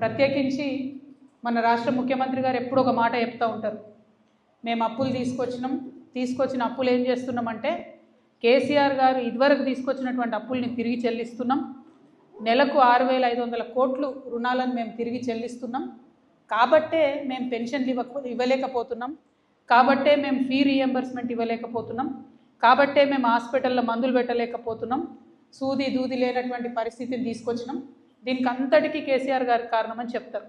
ప్రత్యేకించి మన రాష్ట్ర ముఖ్యమంత్రి గారు ఎప్పుడు ఒక మాట చెప్తూ ఉంటారు. మేము అప్పులు తీసుకొచ్చినాం. తీసుకొచ్చిన అప్పులు ఏం చేస్తున్నామంటే కేసీఆర్ గారు ఇదివరకు తీసుకొచ్చినటువంటి అప్పుల్ని తిరిగి చెల్లిస్తున్నాం. నెలకు ఆరు వేల ఐదు వందల కోట్లు రుణాలను మేము తిరిగి చెల్లిస్తున్నాం. కాబట్టే మేము పెన్షన్లు ఇవ్వక ఇవ్వలేకపోతున్నాం. కాబట్టే మేము ఫీ రీఎంబర్స్మెంట్ ఇవ్వలేకపోతున్నాం. కాబట్టే మేము హాస్పిటల్లో మందులు పెట్టలేకపోతున్నాం. సూది దూది లేనటువంటి పరిస్థితిని తీసుకొచ్చినాం. దీనికి అంతటికీ కేసీఆర్ గారి కారణమని చెప్తారు.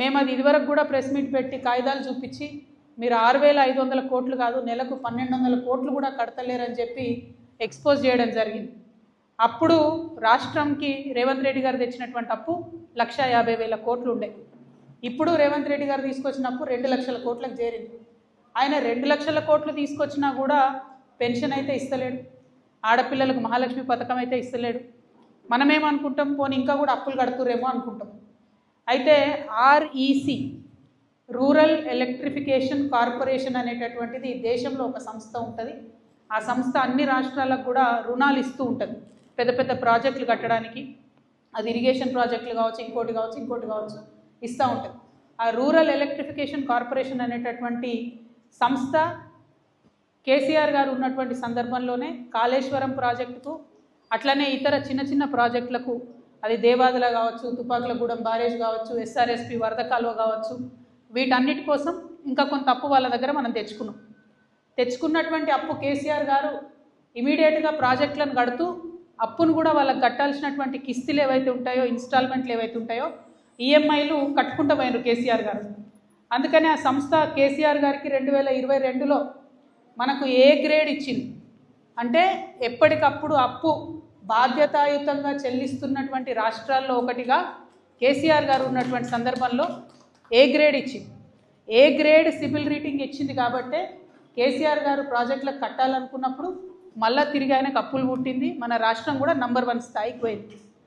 మేము అది ఇదివరకు కూడా ప్రెస్ మీట్ పెట్టి కాగితాలు చూపించి మీరు ఆరు వేల ఐదు వందల కోట్లు కాదు నెలకు పన్నెండు వందల కోట్లు కూడా కడతలేరని చెప్పి ఎక్స్పోజ్ చేయడం జరిగింది. అప్పుడు రాష్ట్రంకి రేవంత్ రెడ్డి గారు తెచ్చినటువంటి అప్పు లక్ష యాభై వేల కోట్లు ఉండే. ఇప్పుడు రేవంత్ రెడ్డి గారు తీసుకొచ్చిన అప్పు రెండు లక్షల కోట్లకు చేరింది. ఆయన రెండు లక్షల కోట్లు తీసుకొచ్చినా కూడా పెన్షన్ అయితే ఇస్తలేడు. ఆడపిల్లలకు మహాలక్ష్మి పథకం అయితే ఇస్తలేడు. మనమేమనుకుంటాం? పోనీ ఇంకా కూడా అప్పులు కడుతురేమో అనుకుంటాం. అయితే ఆర్ఈసి రూరల్ ఎలక్ట్రిఫికేషన్ కార్పొరేషన్ అనేటటువంటిది దేశంలో ఒక సంస్థ ఉంటుంది. ఆ సంస్థ అన్ని రాష్ట్రాలకు కూడా రుణాలు ఇస్తూ ఉంటుంది. పెద్ద పెద్ద ప్రాజెక్టులు కట్టడానికి అది ఇరిగేషన్ ప్రాజెక్టులు కావచ్చు ఇంకోటి కావచ్చు ఇంకోటి కావచ్చు ఇస్తూ ఉంటుంది. ఆ రూరల్ ఎలక్ట్రిఫికేషన్ కార్పొరేషన్ అనేటటువంటి సంస్థ కేసీఆర్ గారు ఉన్నటువంటి సందర్భంలోనే కాళేశ్వరం ప్రాజెక్టుకు అట్లనే ఇతర చిన్న చిన్న ప్రాజెక్టులకు అది దేవాదుల కావచ్చు తుపాకులగూడెం బారేజ్ కావచ్చు ఎస్ఆర్ఎస్పి వరద కాలువ కావచ్చు వీటన్నిటి కోసం ఇంకా కొంత అప్పు వాళ్ళ దగ్గర మనం తెచ్చుకున్నాం. తెచ్చుకున్నటువంటి అప్పు కేసీఆర్ గారు ఇమీడియట్గా ప్రాజెక్టులను కడుతూ అప్పును కూడా వాళ్ళకి కట్టాల్సినటువంటి కిస్తులు ఏవైతే ఉంటాయో ఇన్స్టాల్మెంట్లు ఏవైతే ఉంటాయో ఈఎంఐలు కట్టుకుంటూ పోయినారు కేసీఆర్ గారు. అందుకని ఆ సంస్థ కేసీఆర్ గారికి రెండు వేల ఇరవై రెండులో మనకు ఏ గ్రేడ్ ఇచ్చింది? అంటే ఎప్పటికప్పుడు అప్పు బాధ్యతాయుతంగా చెల్లిస్తున్నటువంటి రాష్ట్రాల్లో ఒకటిగా కేసీఆర్ గారు ఉన్నటువంటి సందర్భంలో ఏ గ్రేడ్ ఇచ్చింది? ఏ గ్రేడ్ సిబిల్ రీటింగ్ ఇచ్చింది కాబట్టే కేసీఆర్ గారు ప్రాజెక్టులకు కట్టాలనుకున్నప్పుడు మళ్ళా తిరిగి ఆయనకు అప్పులు పుట్టింది. మన రాష్ట్రం కూడా నంబర్ వన్ స్థాయికి పోయింది.